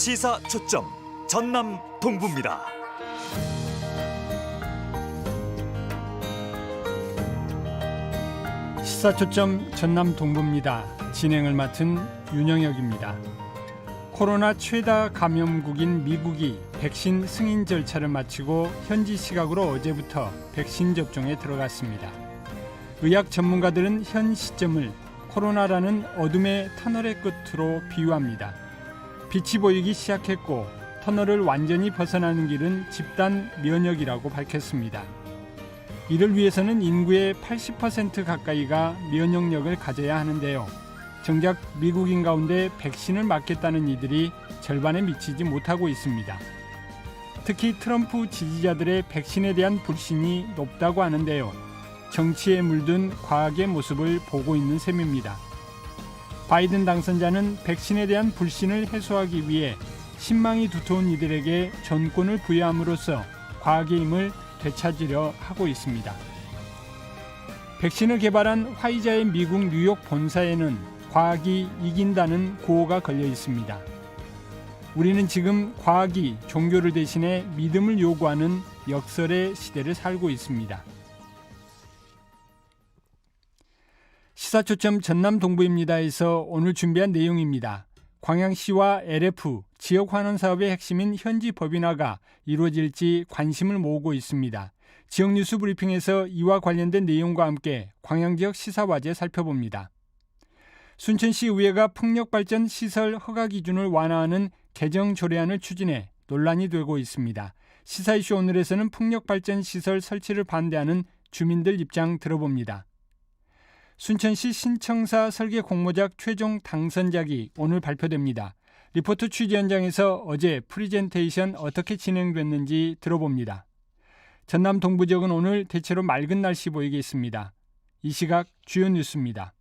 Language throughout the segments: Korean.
시사 초점 전남 동부입니다. 시사 초점 전남 동부입니다. 진행을 맡은 윤영혁입니다. 코로나 최다 감염국인 미국이 백신 승인 절차를 마치고 현지 시각으로 어제부터 백신 접종에 들어갔습니다. 의학 전문가들은 현 시점을 코로나라는 어둠의 터널의 끝으로 비유합니다. 빛이 보이기 시작했고 터널을 완전히 벗어나는 길은 집단 면역이라고 밝혔습니다. 이를 위해서는 인구의 80% 가까이가 면역력을 가져야 하는데요. 정작 미국인 가운데 백신을 맞겠다는 이들이 절반에 미치지 못하고 있습니다. 특히 트럼프 지지자들의 백신에 대한 불신이 높다고 하는데요. 정치에 물든 과학의 모습을 보고 있는 셈입니다. 바이든 당선자는 백신에 대한 불신을 해소하기 위해 신망이 두터운 이들에게 전권을 부여함으로써 과학의 힘을 되찾으려 하고 있습니다. 백신을 개발한 화이자의 미국 뉴욕 본사에는 과학이 이긴다는 구호가 걸려 있습니다. 우리는 지금 과학이 종교를 대신해 믿음을 요구하는 역설의 시대를 살고 있습니다. 시사초점 전남 동부입니다에서 오늘 준비한 내용입니다. 광양시와 LF 지역 환원 사업의 핵심인 현지 법인화가 이루어질지 관심을 모으고 있습니다. 지역 뉴스 브리핑에서 이와 관련된 내용과 함께 광양 지역 시사 화제 살펴봅니다. 순천시 의회가 풍력 발전 시설 허가 기준을 완화하는 개정 조례안을 추진해 논란이 되고 있습니다. 시사 이슈 오늘에서는 풍력 발전 시설 설치를 반대하는 주민들 입장 들어봅니다. 순천시 신청사 설계 공모작 최종 당선작이 오늘 발표됩니다. 리포트 취재 현장에서 어제 프리젠테이션 어떻게 진행됐는지 들어봅니다. 전남 동부 지역은 오늘 대체로 맑은 날씨 보이겠습니다. 이 시각 주요 뉴스입니다.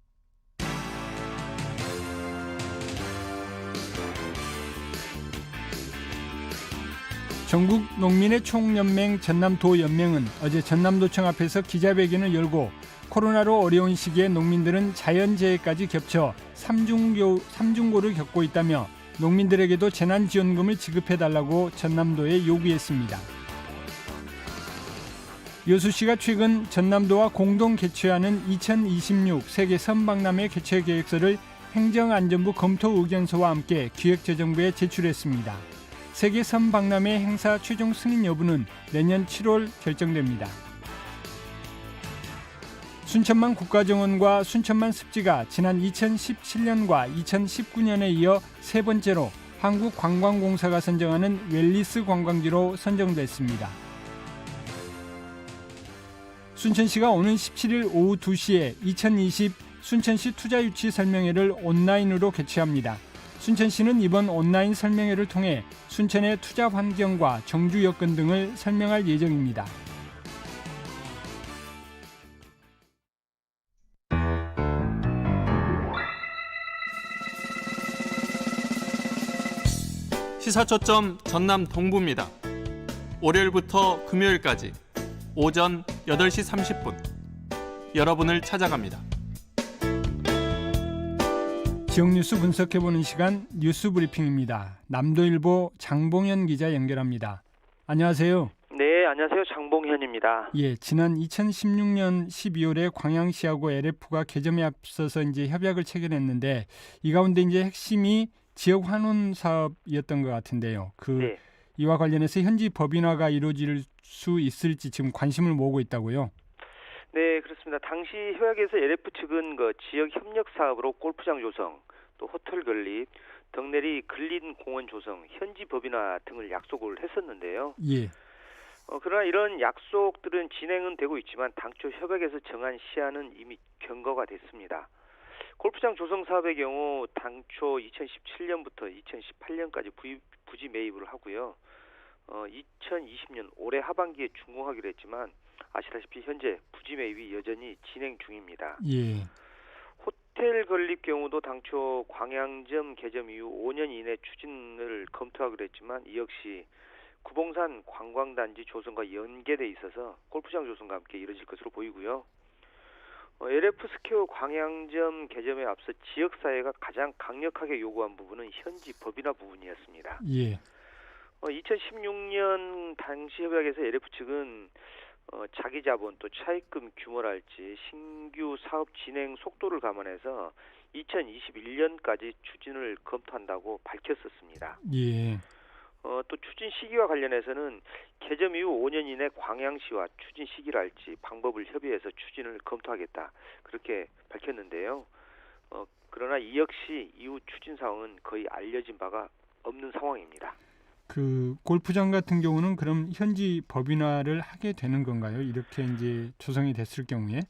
전국 농민의 총연맹 전남도 연맹은 어제 전남도청 앞에서 기자회견을 열고 코로나로 어려운 시기에 농민들은 자연재해까지 겹쳐 삼중교, 삼중고를 겪고 있다며 농민들에게도 재난지원금을 지급해달라고 전남도에 요구했습니다. 여수시가 최근 전남도와 공동 개최하는 2026 세계 선박람회 개최 계획서를 행정안전부 검토 의견서와 함께 기획재정부에 제출했습니다. 세계 선박람회 행사 최종 승인 여부는 내년 7월 결정됩니다. 순천만 국가정원과 순천만 습지가 지난 2017년과 2019년에 이어 세 번째로 한국관광공사가 선정하는 웰리스 관광지로 선정됐습니다. 순천시가 오는 17일 오후 2시에 2020 순천시 투자유치 설명회를 온라인으로 개최합니다. 순천시는 이번 온라인 설명회를 통해 순천의 투자 환경과 정주 여건 등을 설명할 예정입니다. 시사초점 전남 동부입니다. 월요일부터 금요일까지 오전 8시 30분 여러분을 찾아갑니다. 지역 뉴스 분석해보는 시간 뉴스 브리핑입니다. 남도일보 장봉현 기자 연결합니다. 안녕하세요. 네, 안녕하세요. 장봉현입니다. 예, 지난 2016년 12월에 광양시하고 LF가 개점에 앞서서 이제 협약을 체결했는데 이 가운데 이제 핵심이 지역 환원 사업이었던 것 같은데요. 그 네. 이와 관련해서 현지 법인화가 이루어질 수 있을지 지금 관심을 모으고 있다고요. 네, 그렇습니다. 당시 협약에서 LF 측은 그 지역 협력 사업으로 골프장 조성, 또 호텔 건립, 덕내리 근린 공원 조성, 현지 법인화 등을 약속을 했었는데요. 예, 어, 그러나 이런 약속들은 진행은 되고 있지만 당초 협약에서 정한 시한은 이미 경과가 됐습니다. 골프장 조성 사업의 경우 당초 2017년부터 2018년까지 부지 매입을 하고요. 어, 2020년 올해 하반기에 준공하기로 했지만 아시다시피 현재 부지 매입이 여전히 진행 중입니다. 예, 호텔 건립 경우도 당초 광양점 개점 이후 5년 이내 추진을 검토하기로 했지만 이 역시 구봉산 관광단지 조성과 연계돼 있어서 골프장 조성과 함께 이뤄질 것으로 보이고요. 어, LF 스퀘어 광양점 개점에 앞서 지역 사회가 가장 강력하게 요구한 부분은 현지 법인화 부분이었습니다. 예. 어, 2016년 당시 협약에서 LF 측은 어, 자기 자본 또 차입금 규모랄지 신규 사업 진행 속도를 감안해서 2021년까지 추진을 검토한다고 밝혔었습니다. 예. 어, 또 추진 시기와 관련해서는 개점 이후 5년 이내 광양시와 추진 시기랄지 방법을 협의해서 추진을 검토하겠다 그렇게 밝혔는데요. 어, 그러나 이 역시 이후 추진 사항은 거의 알려진 바가 없는 상황입니다. 그 골프장 같은 경우는 그럼 현지 법인화를 하게 되는 건가요? 이렇게 이제 조성이 됐을 경우에?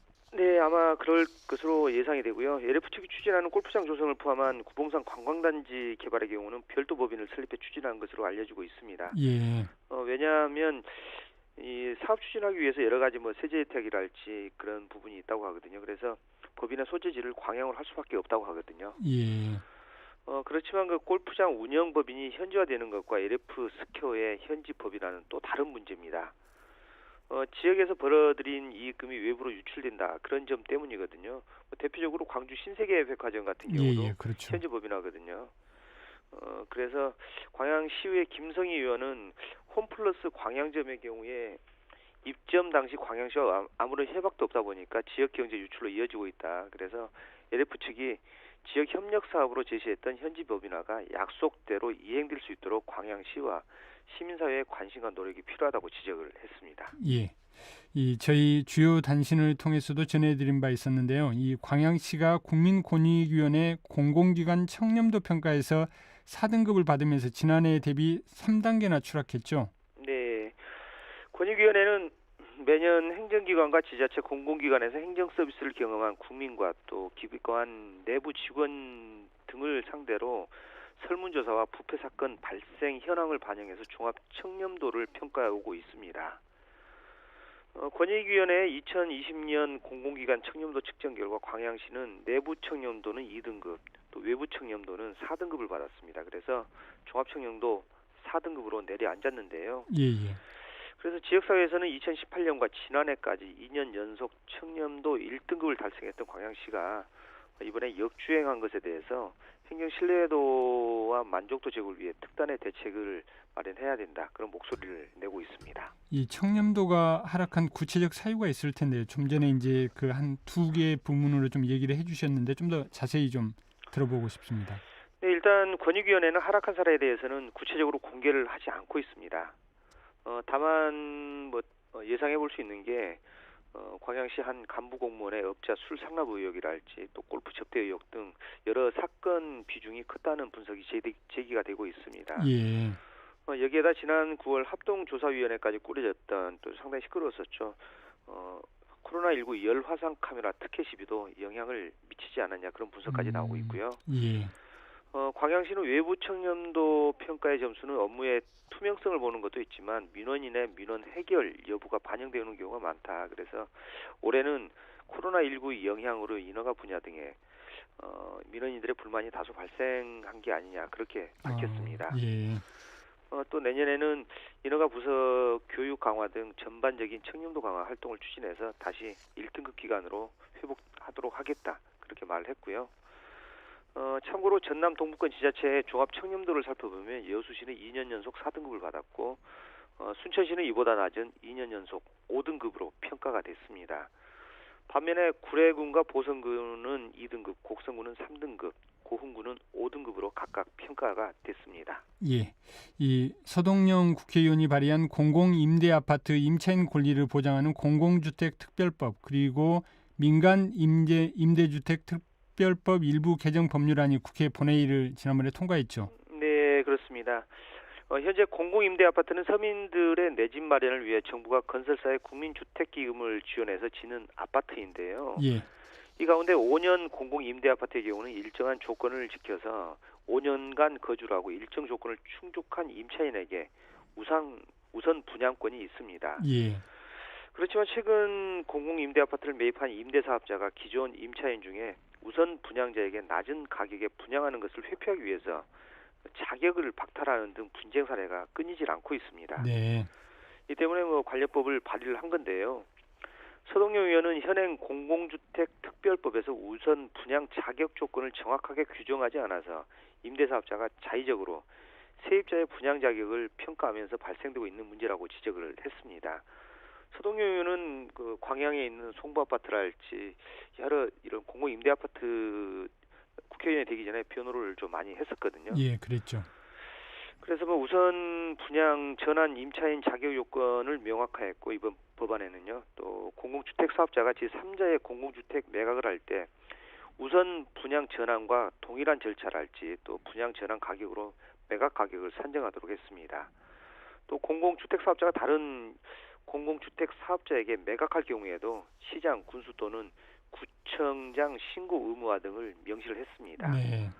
네, 아마 그럴 것으로 예상이 되고요. LF 측이 추진하는 골프장 조성을 포함한 구봉산 관광단지 개발의 경우는 별도 법인을 설립해 추진한 것으로 알려지고 있습니다. 예. 어, 왜냐하면 이 사업 추진하기 위해서 여러 가지 뭐 세제 혜택이랄지 그런 부분이 있다고 하거든요. 그래서 법인의 소재지를 광양으로 할 수밖에 없다고 하거든요. 예. 어, 그렇지만 그 골프장 운영 법인이 현지화되는 것과 LF 스퀘어의 현지 법인화는 또 다른 문제입니다. 어, 지역에서 벌어들인 이익금이 외부로 유출된다 그런 점 때문이거든요. 뭐 대표적으로 광주 신세계 백화점 같은 예, 경우도 예, 그렇죠. 현지 법인화거든요. 어, 그래서 광양시의회 김성희 의원은 홈플러스 광양점의 경우에 입점 당시 광양시와 아- 아무런 협약도 없다 보니까 지역 경제 유출로 이어지고 있다. 그래서 LF 측이 지역 협력 사업으로 제시했던 현지 법인화가 약속대로 이행될 수 있도록 광양시와 시민사회의 관심과 노력이 필요하다고 지적을 했습니다. 예. 이 저희 주요 단신을 통해서도 전해드린 바 있었는데요. 이 광양시가 국민권익위원회 공공기관 청렴도 평가에서 4등급을 받으면서 지난해 대비 3단계나 추락했죠. 네. 권익위원회는 매년 행정기관과 지자체 공공기관에서 행정 서비스를 경험한 국민과 또 기관 내부 직원 등을 상대로 설문조사와 부패 사건 발생 현황을 반영해서 종합 청렴도를 평가하고 있습니다. 어, 권익위원회 2020년 공공기관 청렴도 측정 결과 광양시는 내부 청렴도는 2등급, 또 외부 청렴도는 4등급을 받았습니다. 그래서 종합 청렴도 4등급으로 내려앉았는데요. 예, 예. 그래서 지역사회에서는 2018년과 지난해까지 2년 연속 청렴도 1등급을 달성했던 광양시가 이번에 역주행한 것에 대해서 행정 신뢰도와 만족도 제고를 위해 특단의 대책을 마련해야 된다 그런 목소리를 내고 있습니다. 이 청렴도가 하락한 구체적 사유가 있을 텐데요. 좀 전에 이제 그 한 두 개의 부문으로 좀 얘기를 해주셨는데 좀 더 자세히 좀 들어보고 싶습니다. 네, 일단 권익위원회는 하락한 사례에 대해서는 구체적으로 공개를 하지 않고 있습니다. 어, 다만 뭐 어, 예상해 볼 수 있는 게 어, 광양시 한 간부 공무원의 업자 술 상납 의혹이랄지 또 골프 접대 의혹 등 여러 사건 비중이 컸다는 분석이 제기, 제기 가 되고 있습니다. 예. 어, 여기에다 지난 9월 합동조사위원회까지 꾸려졌던 또 상당히 시끄러웠었죠. 어, 코로나19 열 화상 카메라 특혜 시비도 영향을 미치지 않았냐 그런 분석까지 음. 나오고 있고요. 예. 어, 광양시는 외부 청렴도 평가의 점수는 업무의 투명성을 보는 것도 있지만 민원인의 민원 해결 여부가 반영되는 경우가 많다. 그래서 올해는 코로나19 영향으로 인허가 분야 등에 어, 민원인들의 불만이 다소 발생한 게 아니냐 그렇게 밝혔습니다. 어, 예. 어, 또 내년에는 인허가 부서 교육 강화 등 전반적인 청렴도 강화 활동을 추진해서 다시 1등급 기관으로 회복하도록 하겠다 그렇게 말을 했고요. 어, 참고로 전남 동부권 지자체의 종합 청렴도를 살펴보면 여수시는 2년 연속 4등급을 받았고 어, 순천시는 이보다 낮은 2년 연속 5등급으로 평가가 됐습니다. 반면에 구례군과 보성군은 2등급, 곡성군은 3등급, 고흥군은 5등급으로 각각 평가가 됐습니다. 예. 이 서동영 국회의원이 발의한 공공 임대 아파트 임차인 권리를 보장하는 공공주택 특별법 그리고 민간 임대 임대주택 특 별법 일부 개정 법률안이 국회 본회의를 지난번에 통과했죠. 네, 그렇습니다. 어, 현재 공공임대 아파트는 서민들의 내 집 마련을 위해 정부가 건설사의 국민주택기금을 지원해서 지는 아파트인데요. 예. 이 가운데 5년 공공임대 아파트의 경우는 일정한 조건을 지켜서 5년간 거주를 하고 일정 조건을 충족한 임차인에게 우상 우선 분양권이 있습니다. 예. 그렇지만 최근 공공임대 아파트를 매입한 임대사업자가 기존 임차인 중에 우선 분양자에게 낮은 가격에 분양하는 것을 회피하기 위해서 자격을 박탈하는 등 분쟁 사례가 끊이질 않고 있습니다. 네. 이 때문에 뭐 관련법을 발의를 한 건데요. 서동용 의원은 현행 공공주택 특별법에서 우선 분양 자격 조건을 정확하게 규정하지 않아서 임대사업자가 자의적으로 세입자의 분양 자격을 평가하면서 발생되고 있는 문제라고 지적을 했습니다. 의원은 그 광양에 있는 송부 아파트랄지 여러 이런 공공 임대 아파트 국회의원이 되기 전에 변호를 좀 많이 했었거든요. 예, 그랬죠. 그래서 뭐 우선 분양 전환 임차인 자격 요건을 명확화했고 이번 법안에는요 또 공공주택 사업자가 제3자의 공공주택 매각을 할 때 우선 분양 전환과 동일한 절차를 할지 또 분양 전환 가격으로 매각 가격을 산정하도록 했습니다. 또 공공주택 사업자가 다른 공공주택 사업자에게 매각할 경우에도 시장 군수 또는 구청장 신고 의무화 등을 명시를 했습니다. 네.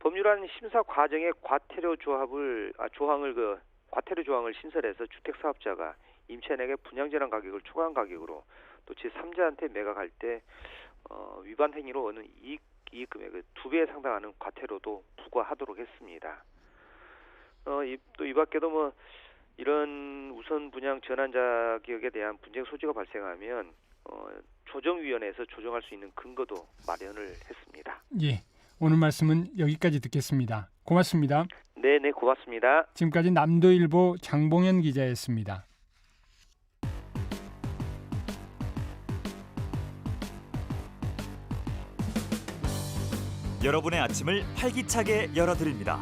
법률안 심사 과정에 과태료 조합을 아, 조항을 그 과태료 조항을 신설해서 주택 사업자가 임차인에게 분양 전환 가격을 초과한 가격으로 또 제3자한테 매각할 때 어, 위반 행위로 얻는 이익 이익 금액의 두 배에 상당하는 과태료도 부과하도록 했습니다. 어, 이, 또 이 밖에도 뭐 이런 우선 분양 전환 자격에 대한 분쟁 소지가 발생하면 어, 조정위원회에서 조정할 수 있는 근거도 마련을 했습니다. 예. 오늘 말씀은 여기까지 듣겠습니다. 고맙습니다. 네, 네, 고맙습니다. 지금까지 남도일보 장봉현 기자였습니다. 여러분의 아침을 활기차게 열어드립니다.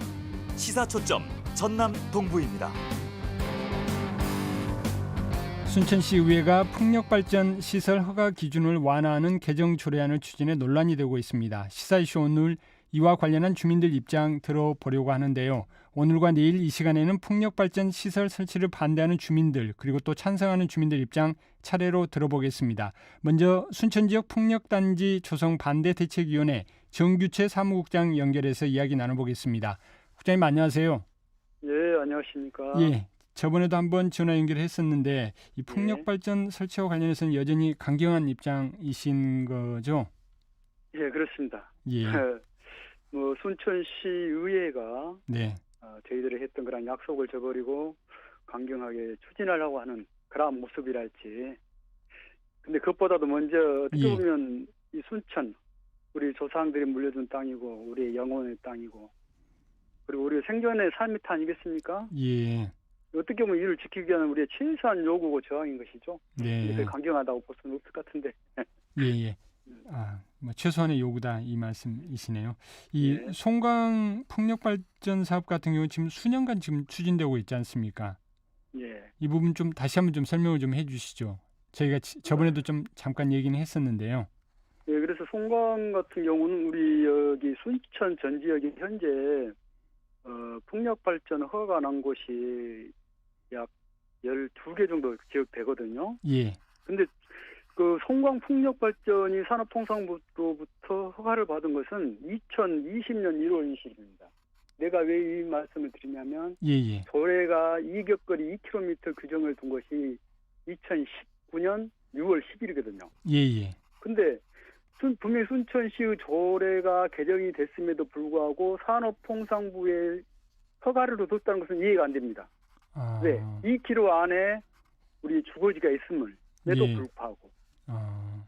시사 초점 전남 동부입니다. 순천시 의회가 풍력 발전 시설 허가 기준을 완화하는 개정 조례안을 추진해 논란이 되고 있습니다. 시사 이슈 오늘 이와 관련한 주민들 입장 들어보려고 하는데요. 오늘과 내일 이 시간에는 풍력 발전 시설 설치를 반대하는 주민들 그리고 또 찬성하는 주민들 입장 차례로 들어보겠습니다. 먼저 순천 지역 풍력 단지 조성 반대 대책위원회 정규채 사무국장 연결해서 이야기 나눠보겠습니다. 국장님 안녕하세요. 예, 안녕하십니까. 예. 저번에도 한번 전화 연결했었는데 이 풍력 네. 발전 설치와 관련해서는 여전히 강경한 입장이신 거죠? 예, 그렇습니다. 예. 뭐 순천시 의회가 네. 어, 저희들이 했던 그런 약속을 저버리고 강경하게 추진하려고 하는 그러한 모습이랄지. 근데 그것보다도 먼저 어떻게 예. 보면 이 순천 우리 조상들이 물려준 땅이고 우리의 영혼의 땅이고 그리고 우리 생존의 삶이터 아니겠습니까? 예. 어떻게 보면 이를 지키기 위한 우리의 최소한 요구고 저항인 것이죠. 네. 그게 강경하다고 볼 수는 없을 것 같은데. 예, 예. 아, 뭐 최소한의 요구다 이 말씀이시네요. 이 네. 송강 풍력 발전 사업 같은 경우 지금 수년간 지금 추진되고 있지 않습니까? 예. 이 부분 좀 다시 한번 좀 설명을 좀 해주시죠. 저희가 지- 저번에도 좀 잠깐 얘기는 했었는데요. 예, 그래서 송강 같은 경우는 우리 여기 순천 전 지역이 현재 어, 풍력 발전 허가 난 곳이 약 12개 정도 지역 되거든요. 예. 근데 그 송강 풍력 발전이 산업통상부로부터 허가를 받은 것은 2020년 1월 20일입니다. 내가 왜 이 말씀을 드리냐면 예, 예. 조례가 이격거리 2km 규정을 둔 것이 2019년 6월 10일이거든요. 예, 예. 근데 순, 분명히 순천시의 조례가 개정이 됐음에도 불구하고 산업통상부에 허가를 뒀다는 것은 이해가 안 됩니다. 아, 왜? 2km 안에 우리 주거지가 있음을 에도 예. 불구하고 아,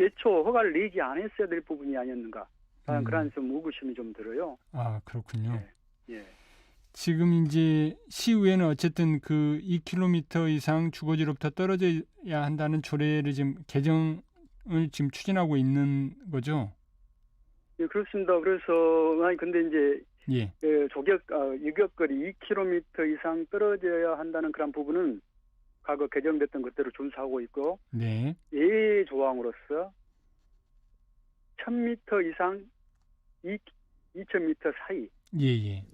애초 허가를 내지 않았어야 될 부분이 아니었는가? 음. 그런 좀 의구심이 좀 들어요. 아 그렇군요. 예. 지금 이제 시의회는 어쨌든 그 2km 이상 주거지로부터 떨어져야 한다는 조례를 지금 개정을 지금 추진하고 있는 거죠. 예, 그렇습니다. 그래서 아니 근데 이제 예, 예, 조격 아, 유격거리 2km 이상 떨어져야 한다는 그런 부분은 과거 개정됐던 것대로 준수하고 있고 네, 예외 조항으로서 1000m 이상 2, 2000m 사이 예, 예,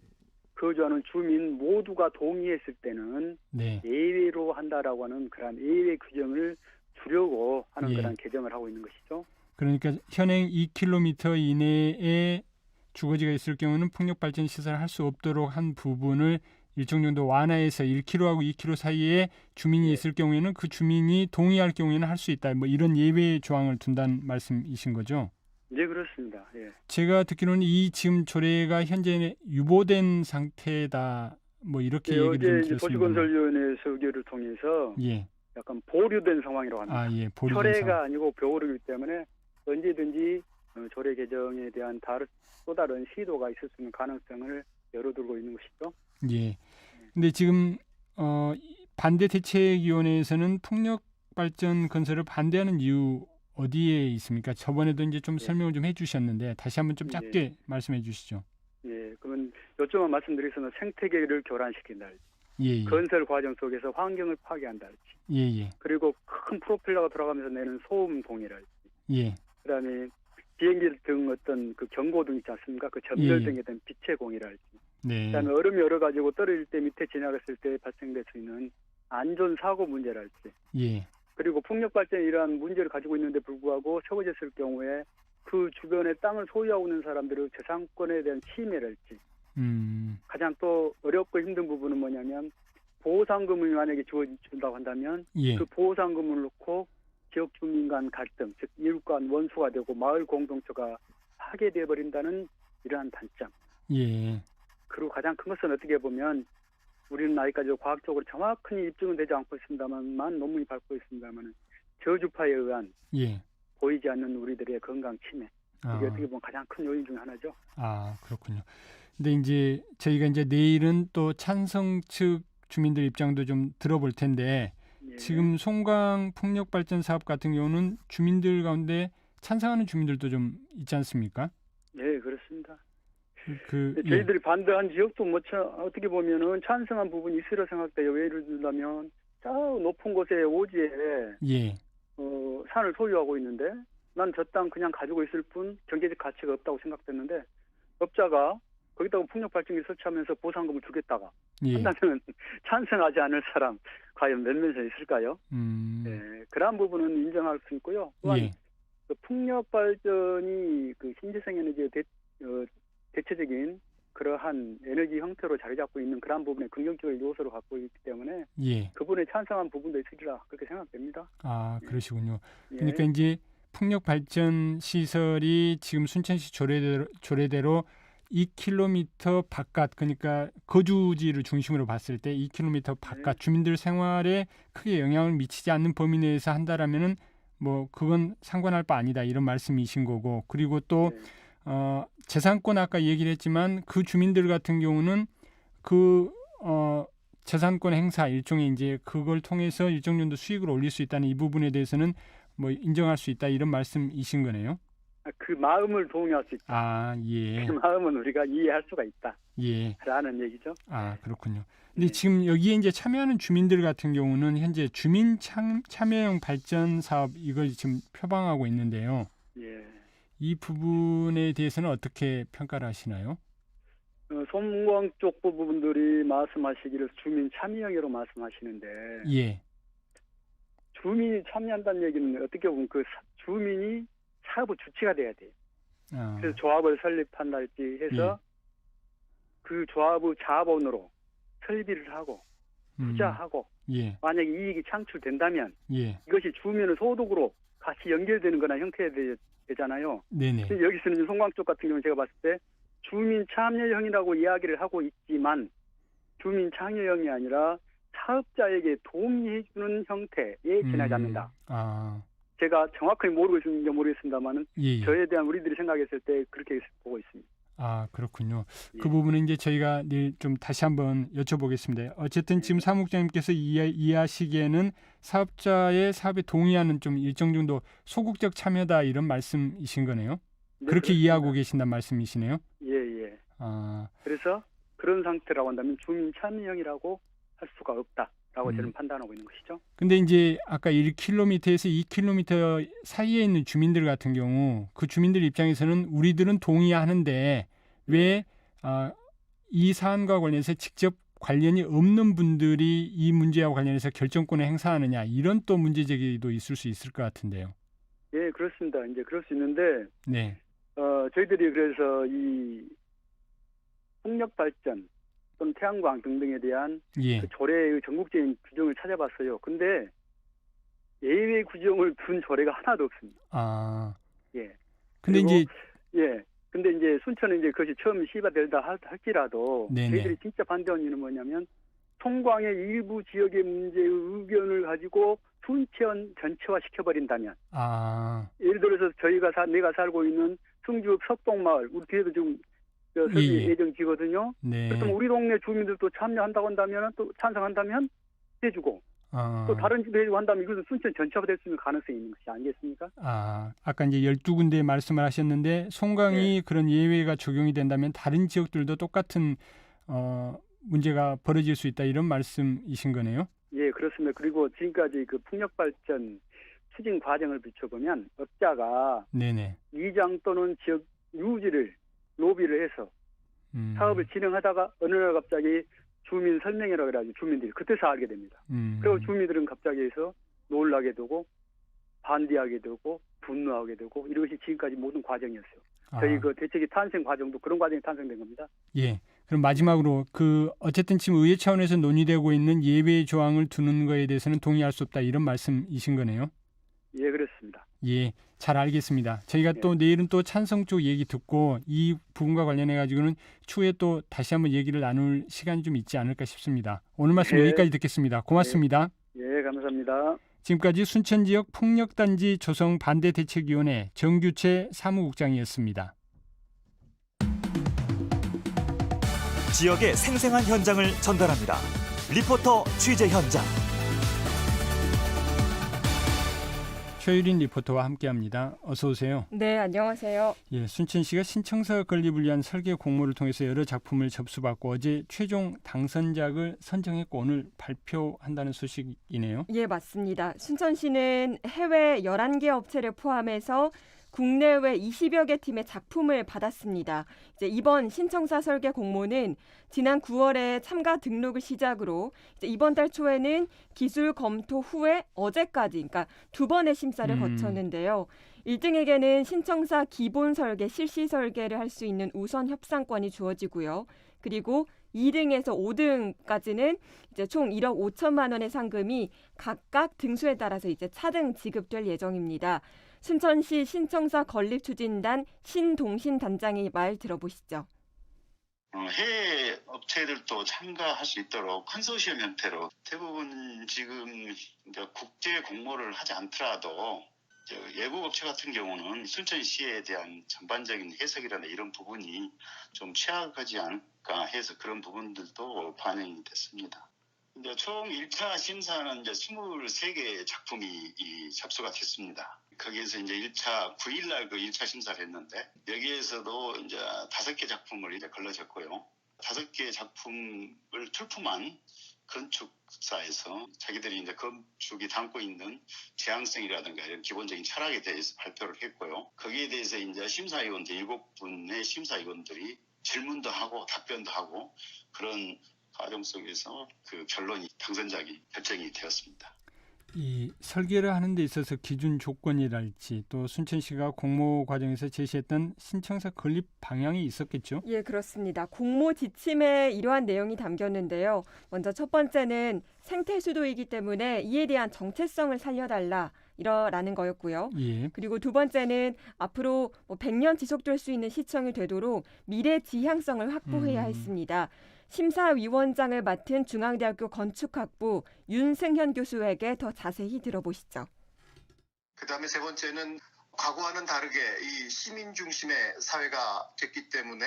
거주하는 주민 모두가 동의했을 때는 네, 예외로 한다라고 하는 그런 예외 규정을 주려고 하는 예. 그런 개정을 하고 있는 것이죠. 그러니까 현행 2km 이내에 주거지가 있을 경우는 풍력 발전 시설을 할 수 없도록 한 부분을 일정 정도 완화해서 1km하고 2km 사이에 주민이 예. 있을 경우에는 그 주민이 동의할 경우에는 할 수 있다. 뭐 이런 예외 조항을 둔다는 말씀이신 거죠? 네 그렇습니다. 예. 제가 듣기로는 이 지금 조례가 현재 유보된 상태다. 뭐 이렇게 예, 얘기를 어제. 도시건설위원회에서 의결을 통해서 예, 약간 보류된 상황이라고 합니다. 아, 예. 보류 철회가 아니고 보류이기 때문에 언제든지 어, 조례 개정에 대한 다른 또 다른 시도가 있을 수 있는 가능성을 열어두고 있는 것이죠. 예. 근데 지금 어이 반대 대책위원회에서는 풍력 발전 건설을 반대하는 이유 어디에 있습니까? 저번에도 이제 좀 예. 설명을 좀 해주셨는데 다시 한번 좀 예. 짧게 말씀해 주시죠. 예, 그러면 요점만 말씀드리면 생태계를 교란시킨다. 예, 예, 건설 과정 속에서 환경을 파괴한다. 예, 예, 그리고 큰 프로펠러가 돌아가면서 내는 소음 공해랄지. 예, 그다음에 비행기 등 어떤 그 경고등 있지 않습니까? 그 전멸 예. 등에 대한 빛의 공해랄지. 네, 그다음에 얼음이 얼어가지고 떨어질 때 밑에 지나갔을 때 발생될 수 있는 안전 사고 문제랄지. 예, 그리고 풍력 발전에 이러한 문제를 가지고 있는데 불구하고 세워졌을 경우에 그 주변에 땅을 소유하고 있는 사람들의 재산권에 대한 침해랄지. 음, 가장 또 어렵고 힘든 부분은 뭐냐면 보상금을 만약에 주어준다고 한다면 예, 그 보상금을 놓고 지역 주민 간 갈등, 즉 이웃 간 원수가 되고 마을 공동체가 파괴돼 버린다는 이러한 단점. 예, 그리고 가장 큰 것은 어떻게 보면 우리는 아직까지 과학적으로 정확히 입증은 되지 않고 있습니다만 논문이 밟고 있습니다만 저주파에 의한 예. 보이지 않는 우리들의 건강 침해 이게 아, 어떻게 보면 가장 큰 요인 중 하나죠. 아 그렇군요. 근데 이제 저희가 이제 내일은 또 찬성 측 주민들 입장도 좀 들어볼 텐데 예. 지금 송강 풍력 발전 사업 같은 경우는 주민들 가운데 찬성하는 주민들도 좀 있지 않습니까? 예 그렇습니다. 그 예, 저희들이 반대한 지역도 뭐 차- 어떻게 보면은 찬성한 부분이 있으려 생각돼요. 예를 들자면 저 높은 곳에 오지에 예, 어, 산을 소유하고 있는데 난 저 땅 그냥 가지고 있을 뿐 경제적 가치가 없다고 생각됐는데 업자가 거기다가 풍력 발전기 설치하면서 보상금을 주겠다가 예, 한다면 찬성하지 않을 사람 과연 몇 명이 있을까요? 음, 예, 그러한 부분은 인정할 수 있고요. 또한 예, 그 풍력 발전이 그 신재생 에너지의 대, 어, 대체적인 그러한 에너지 형태로 자리 잡고 있는 그러한 부분에 긍정적인 요소를 갖고 있기 때문에 예, 그분에 찬성한 부분도 있으리라 그렇게 생각됩니다. 아 그러시군요. 예. 그러니까 이제 풍력 발전 시설이 지금 순천시 조례대로 조례대로 2km 바깥 그러니까 거주지를 중심으로 봤을 때 2km 바깥 주민들 생활에 크게 영향을 미치지 않는 범위 내에서 한다라면은 뭐 그건 상관할 바 아니다 이런 말씀이신 거고 그리고 또 네. 어, 재산권 아까 얘기를 했지만 그 주민들 같은 경우는 그 어, 재산권 행사 일종의 이제 그걸 통해서 일정 정도 수익을 올릴 수 있다는 이 부분에 대해서는 뭐 인정할 수 있다 이런 말씀이신 거네요. 아, 그 마음을 동의할 수 있다. 아, 예. 그 마음은 우리가 이해할 수가 예. 있다라는 얘기죠. 아, 그렇군요. 근데 네. 지금 여기에 이제 참여하는 주민들 같은 경우는 현재 주민 참, 참여형 발전 사업 이걸 지금 표방하고 있는데요. 예. 이 부분에 대해서는 어떻게 평가를 하시나요? 어, 송광 쪽 부분들이 말씀하시기를 주민 참여형으로 말씀하시는데 예. 주민이 참여한다는 얘기는 어떻게 보면 그 사- 주민이 사업의 주체가 돼야 돼요. 아, 그래서 조합을 설립한달지 해서 예. 그 조합의 자본으로 설비를 하고 음, 투자하고 예. 만약에 이익이 창출된다면 예. 이것이 주민의 소득으로 같이 연결되는 거나 형태가 되, 되잖아요. 네네. 여기서는 송광 쪽 같은 경우는 제가 봤을 때 주민 참여형이라고 이야기를 하고 있지만 주민 참여형이 아니라 사업자에게 도움해주는 형태에 지나지 않는다. 아, 제가 정확하게 모르고 있는지 모르겠습니다만은 예. 예. 저에 대한 우리들이 생각했을 때 그렇게 보고 있습니다. 아 그렇군요. 예. 그 부분은 이제 저희가 내일 좀 다시 한번 여쭤보겠습니다. 어쨌든 지금 네. 사무국장님께서 이해, 이해 하시기에는 사업자의 사업에 동의하는 좀 일정 정도 소극적 참여다 이런 말씀이신 거네요. 네, 그렇게 그렇습니다. 이해하고 계신단 말씀이시네요. 예, 예. 아, 그래서 그런 상태라고 한다면 주민 참여형이라고 할 수가 없다 라고 음. 저는 판단하고 있는 것이죠. 근데 이제 아까 1km에서 2km 사이에 있는 주민들 같은 경우 그 주민들 입장에서는 우리들은 동의하는데 왜 아, 이 사안과 관련해서 직접 관련이 없는 분들이 이 문제와 관련해서 결정권을 행사하느냐 이런 또 문제 제기도 있을 수 있을 것 같은데요. 예, 그렇습니다. 이제 그럴 수 있는데 네, 어, 저희들이 그래서 이 풍력 발전 또는 태양광 등등에 대한 예, 그 조례의 전국적인 규정을 찾아봤어요. 근데 예외 규정을 둔 조례가 하나도 없습니다. 아, 예. 근데 이제 예. 근데 이제 순천은 이제 그것이 처음 시바될다 할- 할지라도 네네. 저희들이 진짜 반대하는 이유는 뭐냐면 송광의 일부 지역의 문제의 의견을 가지고 순천 전체화 시켜버린다면 아, 예를 들어서 저희가 사, 내가 살고 있는 충주 석동마을 우리 뒤에도 지금 저 설비 예, 예. 예정지거든요. 네. 그렇다면 우리 동네 주민들도 참여한다고 한다면 또 찬성한다면 해주고 아, 또 다른 집에 한다면 이것은 순천 전체화될 수 있는 가능성이 있는 것이 아니겠습니까? 아, 아까 이제 12군데 말씀을 하셨는데 송강이 네. 그런 예외가 적용이 된다면 다른 지역들도 똑같은 어, 문제가 벌어질 수 있다 이런 말씀이신 거네요. 예, 그렇습니다. 그리고 지금까지 그 풍력 발전 추진 과정을 비춰보면 업자가 네네. 이장 또는 지역 유지를 로비를 해서 음, 사업을 진행하다가 어느 날 갑자기 주민 설명회라고 해가지고 주민들이 그때서 알게 됩니다. 음, 그리고 주민들은 갑자기 해서 놀라게 되고 반대하게 되고 분노하게 되고 이것이 지금까지 모든 과정이었어요. 아, 저희 그 대책이 탄생 과정도 그런 과정이 탄생된 겁니다. 예. 그럼 마지막으로 그 어쨌든 지금 의회 차원에서 논의되고 있는 예외 조항을 두는 거에 대해서는 동의할 수 없다 이런 말씀이신 거네요. 예, 그렇습니다. 예, 잘 알겠습니다. 저희가 예. 또 내일은 또 찬성 쪽 얘기 듣고 이 부분과 관련해 가지고는 추후에 또 다시 한번 얘기를 나눌 시간이 좀 있지 않을까 싶습니다. 오늘 말씀 예. 여기까지 듣겠습니다. 고맙습니다. 예, 감사합니다. 지금까지 순천 지역 폭력단지 조성 반대 대책위원회 정규채 사무국장이었습니다. 지역의 생생한 현장을 전달합니다. 리포터 취재 현장. 최유린 리포터와 함께합니다. 어서 오세요. 네, 안녕하세요. 예, 순천시가 신청서 건립을 위한 설계 공모를 통해서 여러 작품을 접수받고 어제 최종 당선작을 선정했고 오늘 발표한다는 소식이네요. 예, 맞습니다. 순천시는 해외 11개 업체를 포함해서 국내외 20여 개 팀의 작품을 받았습니다. 이제 이번 신청사 설계 공모는 지난 9월에 참가 등록을 시작으로 이번 달 초에는 기술 검토 후에 어제까지 그러니까 두 번의 심사를 음. 거쳤는데요. 1등에게는 신청사 기본 설계, 실시 설계를 할 수 있는 우선 협상권이 주어지고요. 그리고 2등에서 5등까지는 이제 총 1억 5천만 원의 상금이 각각 등수에 따라서 이제 차등 지급될 예정입니다. 순천시 신청사 건립 추진단 신동신 단장의 말 들어보시죠. 어, 해외 업체들도 참가할 수 있도록 컨소시엄 형태로 대부분 지금 이제 국제 공모를 하지 않더라도 저 외국 업체 같은 경우는 순천시에 대한 전반적인 해석이라는 이런 부분이 좀 취약하지 않을까 해서 그런 부분들도 반영이 됐습니다. 이제 총 1차 심사는 이제 23개 작품이 이 접수가 됐습니다. 거기에서 이제 1차 9일날 그 1차 심사를 했는데 여기에서도 이제 다섯 개 작품을 이제 걸러졌고요. 다섯 개 작품을 출품한 건축사에서 자기들이 이제 건축이 담고 있는 지향성이라든가 이런 기본적인 철학에 대해서 발표를 했고요. 거기에 대해서 이제 심사위원들 일곱 분의 심사위원들이 질문도 하고 답변도 하고 그런 과정 속에서 그 결론이 당선작이 결정이 되었습니다. 이 설계를 하는 데 있어서 기준 조건이랄지 또 순천시가 공모 과정에서 제시했던 신청서 건립 방향이 있었겠죠? 예, 그렇습니다. 공모 지침에 이러한 내용이 담겼는데요. 먼저 첫 번째는 생태 수도이기 때문에 이에 대한 정체성을 살려달라 이러라는 거였고요. 예. 그리고 두 번째는 앞으로 뭐 100년 지속될 수 있는 시청이 되도록 미래 지향성을 확보해야 음. 했습니다. 심사위원장을 맡은 중앙대학교 건축학부 윤승현 교수에게 더 자세히 들어보시죠. 그 다음에 세 번째는 과거와는 다르게 이 시민 중심의 사회가 됐기 때문에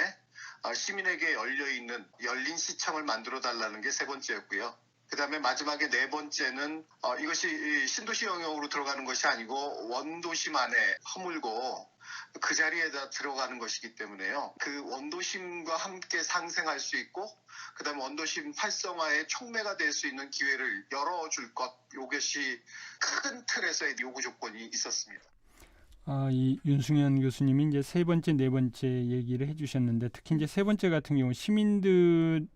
어, 시민에게 열려 있는 열린 시청을 만들어 달라는 게 세 번째였고요. 그 다음에 마지막에 네 번째는 어, 이것이 이 신도시 영역으로 들어가는 것이 아니고 원도심 안에 허물고 그 자리에다 들어가는 것이기 때문에요. 그 원도심과 함께 상생할 수 있고 그 다음에 원도심 활성화의 촉매가 될 수 있는 기회를 열어줄 것 이것이 큰 틀에서의 요구 조건이 있었습니다. 아, 이 윤승현 교수님이 이제 세 번째, 네 번째 얘기를 해주셨는데 특히 이제 세 번째 같은 경우 시민들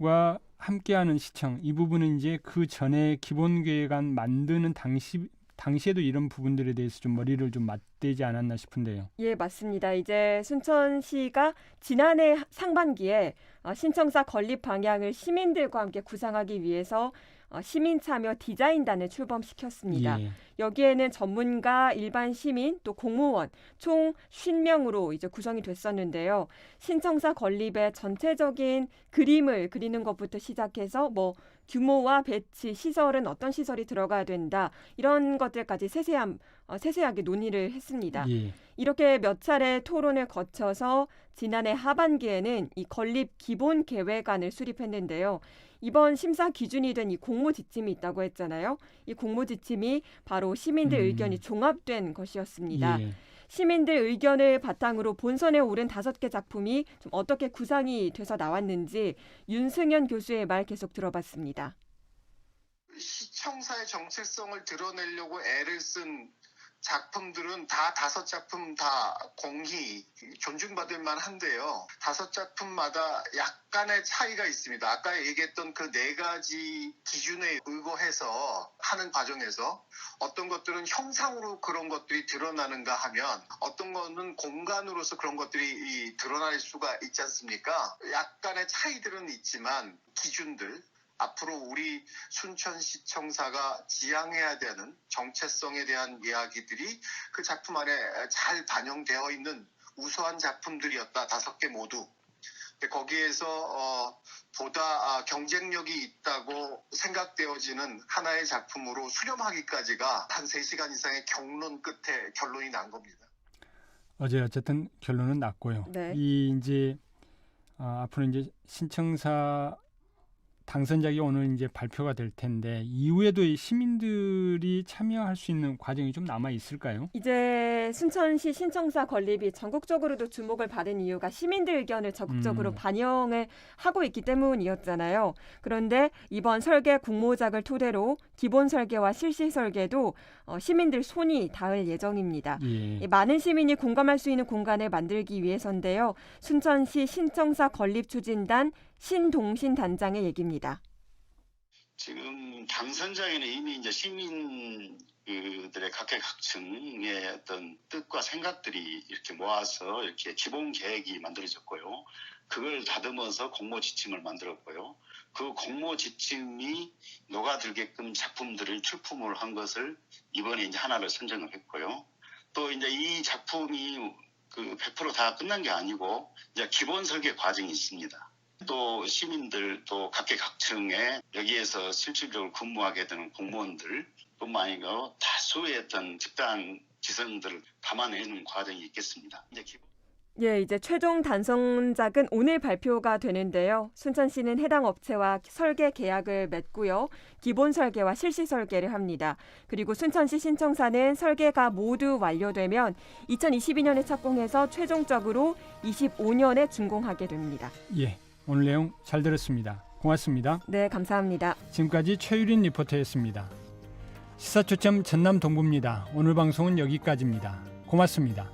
과 함께하는 시청 이 부분은 이제 그 전에 기본 계획안 만드는 당시 당시에도 이런 부분들에 대해서 좀 머리를 좀 맞대지 않았나 싶은데요. 예, 맞습니다. 이제 순천시가 지난해 상반기에 어, 신청사 건립 방향을 시민들과 함께 구상하기 위해서 어, 시민 참여 디자인단을 출범시켰습니다. 예. 여기에는 전문가, 일반 시민, 또 공무원 총 50명으로 이제 구성이 됐었는데요. 신청사 건립의 전체적인 그림을 그리는 것부터 시작해서 뭐 규모와 배치, 시설은 어떤 시설이 들어가야 된다 이런 것들까지 세세한 어, 세세하게 논의를 했습니다. 예. 이렇게 몇 차례 토론을 거쳐서 지난해 하반기에는 이 건립 기본 계획안을 수립했는데요. 이번 심사 기준이 된 이 공모 지침이 있다고 했잖아요. 이 공모 지침이 바로 시민들 음. 의견이 종합된 것이었습니다. 예. 시민들 의견을 바탕으로 본선에 오른 다섯 개 작품이 좀 어떻게 구상이 돼서 나왔는지 윤승현 교수의 말 계속 들어봤습니다. 시청사의 정체성을 드러내려고 애를 쓴 작품들은 다 다섯 작품 다 공히 존중받을 만한데요. 다섯 작품마다 약간의 차이가 있습니다. 아까 얘기했던 그 네 가지 기준에 의거해서 하는 과정에서 어떤 것들은 형상으로 그런 것들이 드러나는가 하면 어떤 거는 공간으로서 그런 것들이 이 드러날 수가 있지 않습니까? 약간의 차이들은 있지만 기준들 앞으로 우리 순천시청사가 지향해야 되는 정체성에 대한 이야기들이 그 작품 안에 잘 반영되어 있는 우수한 작품들이었다. 다섯 개 모두. 거기에서 어, 보다 아, 경쟁력이 있다고 생각되어지는 하나의 작품으로 수렴하기까지가 한 3시간 이상의 경론 끝에 결론이 난 겁니다. 어제 어쨌든 결론은 났고요. 네. 이 이제 어, 앞으로 이제 신청사 당선작이 오늘 이제 발표가 될 텐데 이후에도 이 시민들이 참여할 수 있는 과정이 좀 남아 있을까요? 이제 순천시 신청사 건립이 전국적으로도 주목을 받은 이유가 시민들 의견을 적극적으로 음. 반영을 하고 있기 때문이었잖아요. 그런데 이번 설계 공모작을 토대로 기본 설계와 실시 설계도 어, 시민들 손이 닿을 예정입니다. 예. 이 많은 시민이 공감할 수 있는 공간을 만들기 위해서인데요. 순천시 신청사 건립 추진단 신동신 단장의 얘기입니다. 지금 당선자에는 이미 이제 시민들의 각계각층의 어떤 뜻과 생각들이 이렇게 모아서 이렇게 기본 계획이 만들어졌고요. 그걸 다듬어서 공모 지침을 만들었고요. 그 공모 지침이 녹아들게끔 작품들을 출품을 한 것을 이번에 이제 하나를 선정을 했고요. 또 이제 이 작품이 그 100%다 끝난 게 아니고 이제 기본 설계 과정이 있습니다. 또 시민들 또 각계각층에 여기에서 실질적으로 근무하게 되는 공무원들 뿐만 아니고 다수의 어떤 집단 지성들을 담아내는 과정이 있겠습니다. 이제 기본 예, 이제 최종 단성작은 오늘 발표가 되는데요. 순천시는 해당 업체와 설계 계약을 맺고요. 기본 설계와 실시 설계를 합니다. 그리고 순천시 신청사는 설계가 모두 완료되면 2022년에 착공해서 최종적으로 25년에 준공하게 됩니다. 예. 오늘 내용 잘 들었습니다. 고맙습니다. 네, 감사합니다. 지금까지 최유린 리포터였습니다. 시사초점 전남 동부입니다. 오늘 방송은 여기까지입니다. 고맙습니다.